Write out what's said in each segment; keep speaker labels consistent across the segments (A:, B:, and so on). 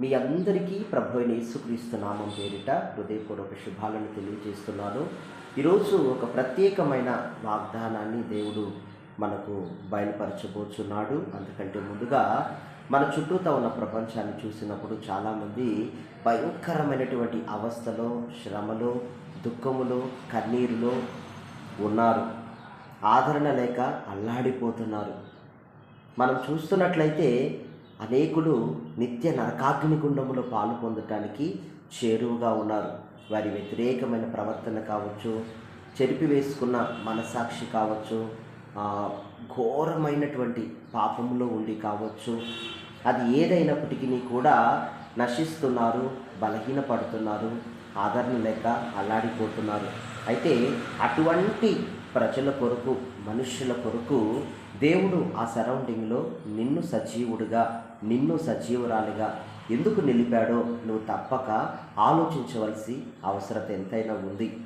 A: మీ అందరికీ ప్రభు అయిన యేసుక్రీస్తు నామం పేరిట హృదయపూర్వక శుభాలను తెలియజేస్తున్నాను. ఈరోజు ఒక ప్రత్యేకమైన వాగ్దానాన్ని దేవుడు మనకు బయలుపరచబోచున్నాడు. అందుకంటే ముందుగా మన చుట్టూతో ఉన్న ప్రపంచాన్ని చూసినప్పుడు చాలామంది భయంకరమైనటువంటి అవస్థలో శ్రమలో దుఃఖములో కన్నీరులో ఉన్నారు. ఆదరణ లేక అల్లాడిపోతున్నారు. మనం చూస్తున్నట్లయితే అనేకులు నిత్య నరకాగ్ని గుండములో పాలు పొందటానికి చేరువుగా ఉన్నారు. వారి వ్యతిరేకమైన ప్రవర్తన కావచ్చు చెరిపి వేసుకున్న మనసాక్షి కావచ్చు ఘోరమైనటువంటి పాపంలో ఉండి కావచ్చు అది ఏదైనప్పటికీ కూడా నశిస్తున్నారు బలహీనపడుతున్నారు ఆదరణ లేక అల్లాడిపోతున్నారు. అయితే అటువంటి ప్రజల కొరకు మనుష్యుల కొరకు దేవుడు ఆ సరౌండింగ్లో నిన్ను సజీవుడిగా నిన్ను సజీవురాలిగా ఎందుకు నిలిపాడో నువ్వు తప్పక ఆలోచించవలసి అవసరత ఎంతైనా ఉంది.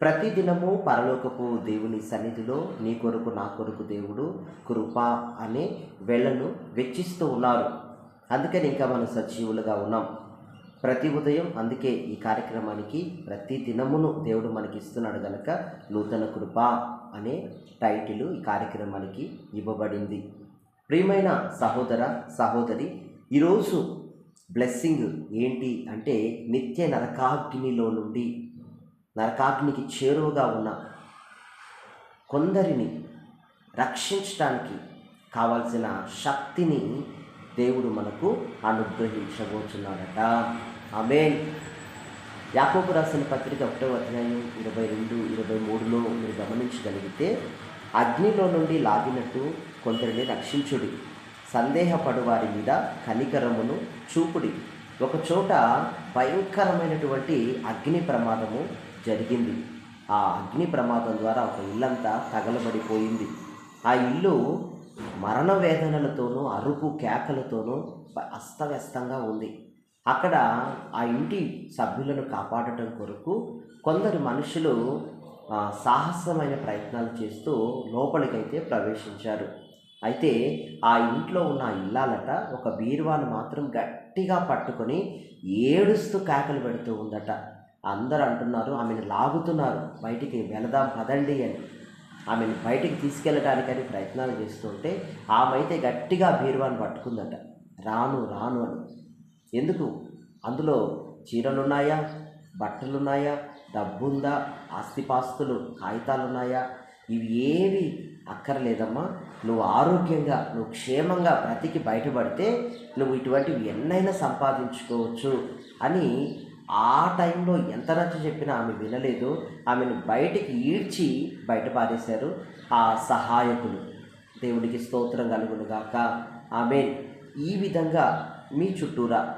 A: ప్రతిదినము పరలోకపు దేవుని సన్నిధిలో నీ కొరకు నా కొరకు దేవుడు కృప అనే వేళను వెచ్చిస్తూ ఉన్నారు. అందుకని ఇంకా మనం సజీవులుగా ఉన్నాం. ప్రతి ఉదయం అందుకే ఈ కార్యక్రమానికి ప్రతి దినమును దేవుడు మనకి ఇస్తున్నాడు కనుక నూతన కృప అనే టైటిల్ ఈ కార్యక్రమానికి ఇవ్వబడింది. ప్రియమైన సహోదర సహోదరి ఈరోజు బ్లెస్సింగ్ ఏంటి అంటే నిత్య నరకాగ్నిలో నుండి నరకాగ్నికి చేరువగా ఉన్న కొందరిని రక్షించడానికి కావాల్సిన శక్తిని దేవుడు మనకు అనుగ్రహించబోతున్నాడట. ఆమె యాకోబు రాసిన పత్రిక ఒకటో అధ్యాయం ఇరవై రెండు ఇరవై మూడులో మీరు గమనించగలిగితే అగ్నిలో నుండి లాగినట్టు కొందరిని రక్షించుడి. సందేహపడు వారి మీద కనికరమును చూపుడి. ఒక చోట భయంకరమైనటువంటి అగ్ని ప్రమాదము జరిగింది. ఆ అగ్ని ప్రమాదం ద్వారా ఒక ఇల్లంతా తగలబడిపోయింది. ఆ ఇల్లు మరణ వేదనలతోనూ అరుపు కేకలతోనూ అస్తవ్యస్తంగా ఉంది. అక్కడ ఆ ఇంటి సభ్యులను కాపాడటం కొరకు కొందరు మనుషులు సాహసమైన ప్రయత్నాలు చేస్తూ లోపలికైతే ప్రవేశించారు. అయితే ఆ ఇంట్లో ఉన్న ఇల్లాలట ఒక బీరువాను మాత్రం గట్టిగా పట్టుకొని ఏడుస్తూ కేకలు పెడుతూ ఉందట. అందరూ అంటున్నారు ఆమెను లాగుతున్నారు. బయటికి వెళదాం పదండి అని. ఆమెను బయటికి తీసుకెళ్ళడానికని ప్రయత్నాలు చేస్తుంటే ఆమె అయితే గట్టిగా బీరువాను పట్టుకుందట. రాను రాను అని. ఎందుకు? అందులో చీరలున్నాయా? బట్టలున్నాయా? డబ్బుందా? ఆస్తిపాస్తులు కాగితాలున్నాయా? ఇవి ఏవి అక్కర్లేదమ్మా. నువ్వు ఆరోగ్యంగా నువ్వు క్షేమంగా బ్రతికి బయటపడితే నువ్వు ఇటువంటివి ఎన్నైనా సంపాదించుకోవచ్చు అని ఆ టైంలో ఎంత నచ్చ చెప్పినా ఆమె వినలేదు. ఆమెను బయటికి ఈడ్చి బయట పారేశారు ఆ సహాయకులు. దేవుడికి స్తోత్రం కలుగును గాక. ఆమె ఈ విధంగా మీ చుట్టూరా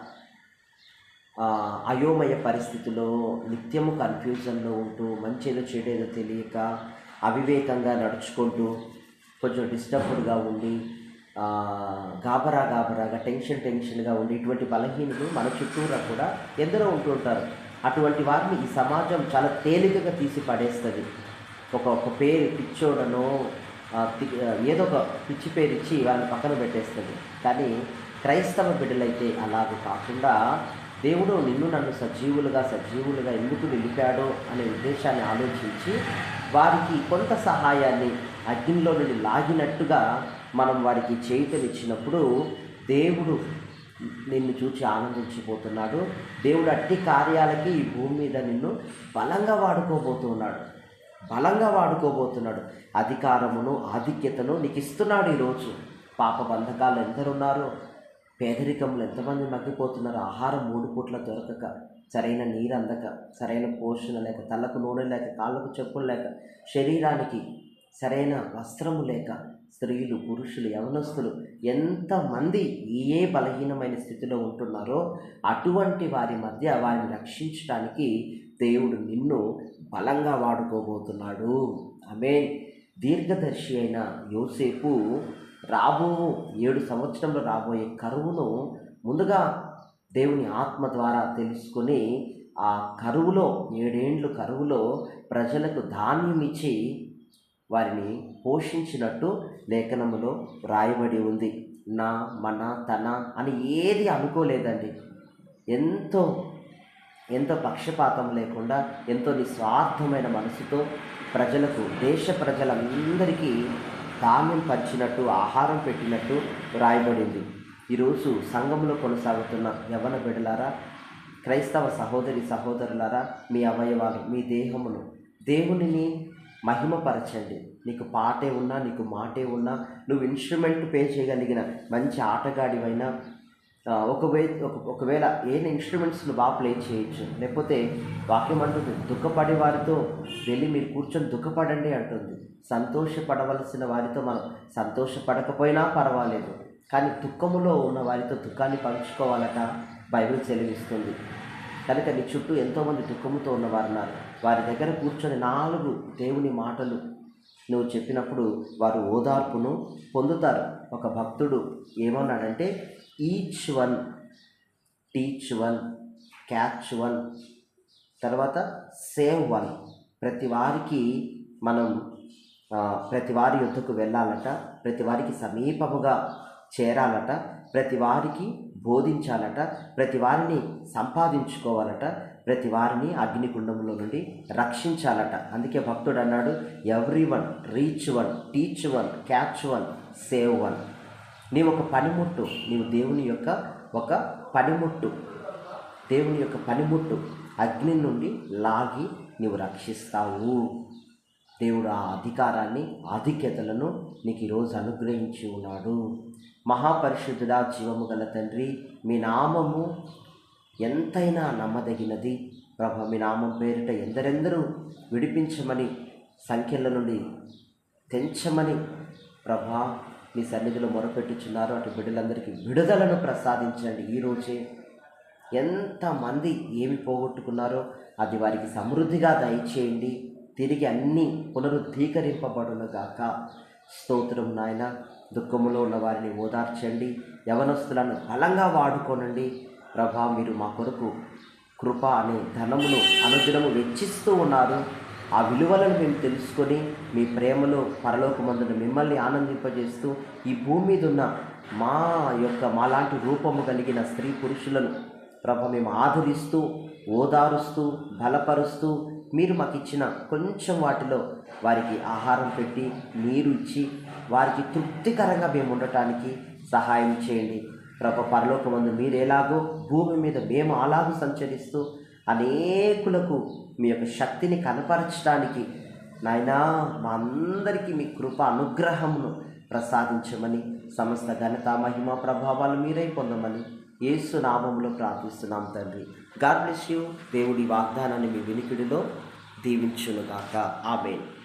A: అయోమయ పరిస్థితిలో నిత్యము కన్ఫ్యూజన్లో ఉంటూ మంచేదో చెడేదో తెలియక అవివేకంగా నడుచుకుంటూ కొంచెం డిస్టర్బ్డ్గా ఉండి గాబరా గాబరాగా టెన్షన్ టెన్షన్గా ఉండి ఇటువంటి బలహీనులు మన చుట్టూరా కూడా ఎందరో ఉంటూ ఉంటారు. అటువంటి వారిని ఈ సమాజం చాలా తేలికగా తీసి పడేస్తుంది ఒక ఒక పేరు పిచ్చోడనో ఏదో ఒక పిచ్చి పేరు ఇచ్చి వాళ్ళని పక్కన పెట్టేస్తుంది. కానీ క్రైస్తవ బిడ్డలైతే అలాగ కాకుండా దేవుడు నిన్ను నన్ను సజీవులుగా సజీవులుగా ఎందుకు నిలిపాడో అనే ఉద్దేశాన్ని ఆలోచించి వారికి కొంత సహాయాన్ని అగ్నిలో నుండి లాగినట్టుగా మనం వారికి చేయుతనిచ్చినప్పుడు దేవుడు నిన్ను చూచి ఆనందించిపోతున్నాడు దేవుడు అట్టి కార్యాలకి ఈ భూమి మీద నిన్ను బలంగా వాడుకోబోతున్నాడు. బలంగా వాడుకోబోతున్నాడు. అధికారమును ఆధిక్యతను నీకు ఇస్తున్నాడు ఈరోజు. పాప బంధకాలు ఎందరున్నారో పేదరికంలో ఎంతమంది మగ్గిపోతున్నారు ఆహారం మూడు పూట్ల దొరకక సరైన నీరు అందక సరైన పోషణ లేక తలకు నూనె లేక కాళ్ళకు చెప్పులు లేక శరీరానికి సరైన వస్త్రము లేక స్త్రీలు పురుషులు యవనస్తులు ఎంతమంది ఏ బలహీనమైన స్థితిలో ఉంటున్నారో అటువంటి వారి మధ్య వారిని రక్షించడానికి దేవుడు నిన్ను బలంగా వాడుకోబోతున్నాడు. ఆమె దీర్ఘదర్శి అయిన యోసేపు రాబో ఏడు సంవత్సరంలో రాబోయే కరువును ముందుగా దేవుని ఆత్మ ద్వారా తెలుసుకొని ఆ కరువులో ఏడేండ్లు కరువులో ప్రజలకు ధాన్యం ఇచ్చి వారిని పోషించినట్టు లేఖనములో వ్రాయబడి ఉంది. నా మన తన అని ఏది అనుకోలేదండి. ఎంతో ఎంతో పక్షపాతం లేకుండా ఎంతో నిస్వార్థమైన మనసుతో ప్రజలకు దేశ ప్రజలందరికీ ధాన్యం పంచినట్టు ఆహారం పెట్టినట్టు రాయబడింది. ఈరోజు సంఘంలో కొనసాగుతున్న యవన బిడలారా క్రైస్తవ సహోదరి సహోదరులారా మీ అవయవాలు మీ దేహమును దేవునిని మహిమపరచండి. నీకు పాటే ఉన్నా నీకు మాటే ఉన్నా నువ్వు ఇన్స్ట్రుమెంట్ పే చేయగలిగిన మంచి ఆటగాడివైనా ఒకవే ఒక ఒకవేళ ఏ ఇన్స్ట్రుమెంట్స్ను బాగా ప్లే చేయొచ్చు. లేకపోతే వాక్యం అంటుంది దుఃఖపడే వారితో వెళ్ళి మీరు కూర్చొని దుఃఖపడండి అంటుంది. సంతోషపడవలసిన వారితో మనం సంతోషపడకపోయినా పర్వాలేదు. కానీ దుఃఖములో ఉన్న వారితో దుఃఖాన్ని పంచుకోవాలట బైబిల్ సెలవిస్తుంది కనుక నీ చుట్టూ ఎంతోమంది దుఃఖముతో ఉన్నవారున్నారు. వారి దగ్గర కూర్చొని నాలుగు దేవుని మాటలు. నువ్వు చెప్పినప్పుడు వారు ఓదార్పును పొందుతారు. ఒక భక్తుడు ఏమన్నాడంటే each one teach one catch one తర్వాత సేవ్ వన్. ప్రతి వారికి మనం ప్రతి వారి యుద్ధకు వెళ్ళాలట ప్రతి వారికి సమీపముగా చేరాలట ప్రతి వారికి బోధించాలట ప్రతి వారిని సంపాదించుకోవాలట ప్రతి వారిని అగ్నిగుండంలో నుండి రక్షించాలట. అందుకే భక్తుడు అన్నాడు every one reach one teach one catch one save one నీవు ఒక పనిముట్టు నీవు దేవుని యొక్క ఒక పనిముట్టు దేవుని యొక్క పనిముట్టు అగ్ని నుండి లాగి నీవు రక్షిస్తావు. దేవుడు ఆ అధికారాన్ని ఆధిక్యతలను నీకు ఈరోజు అనుగ్రహించి ఉన్నాడు. మహాపరిశుద్ధుడా జీవము గల తండ్రి మీ నామము ఎంతైనా నమ్మదగినది. ప్రభ మీ నామం పేరిట ఎందరెందరూ విడిపించమని సంఖ్యల నుండి తెంచమని ప్రభా మీ సన్నిధిలో మొరపెట్టుచున్నారు. అటు బిడ్డలందరికీ విడుదలను ప్రసాదించండి. ఈరోజే ఎంతమంది ఏమి పోగొట్టుకున్నారో అది వారికి సమృద్ధిగా దయచేయండి. తిరిగి అన్నీ పునరుద్ధీకరింపబడును గాక. స్తోత్రం నాయన. దుఃఖములో ఉన్న వారిని ఓదార్చండి. యవనస్తులను బలంగా వాడుకోనండి. ప్రభా మీరు మా కొరకు కృప అనే ధనమును అనుదినము వెచ్చిస్తూ ఉన్నారు. ఆ విలువలను మేము తెలుసుకొని మీ ప్రేమలో పరలోకమందున మిమ్మల్ని ఆనందింపజేస్తూ ఈ భూమి మీద ఉన్న మా యొక్క మాలాంటి రూపము కలిగిన స్త్రీ పురుషులను ప్రభ మేము ఆదరిస్తూ ఓదారుస్తూ బలపరుస్తూ మీరు మాకు ఇచ్చిన కొంచెం వాటిలో వారికి ఆహారం పెట్టి నీరు ఇచ్చి వారికి తృప్తికరంగా మేము ఉండటానికి సహాయం చేయండి. ప్రభ పరలోకమందు మీరు ఎలాగో భూమి మీద మేము అలాగూ సంచరిస్తూ అనేకులకు మీ యొక్క శక్తిని కనపరచడానికి నాయనా మా అందరికీ మీ కృప అనుగ్రహమును ప్రసాదించమని సమస్త ఘనత మహిమ ప్రభావాలు మీరే పొందమని యేసు నామంలో ప్రార్థిస్తున్నాం తండ్రి. God bless you. దేవుడి వాగ్దానాన్ని మీ వినికిడిలో దీవించునుగాక. ఆమెన్.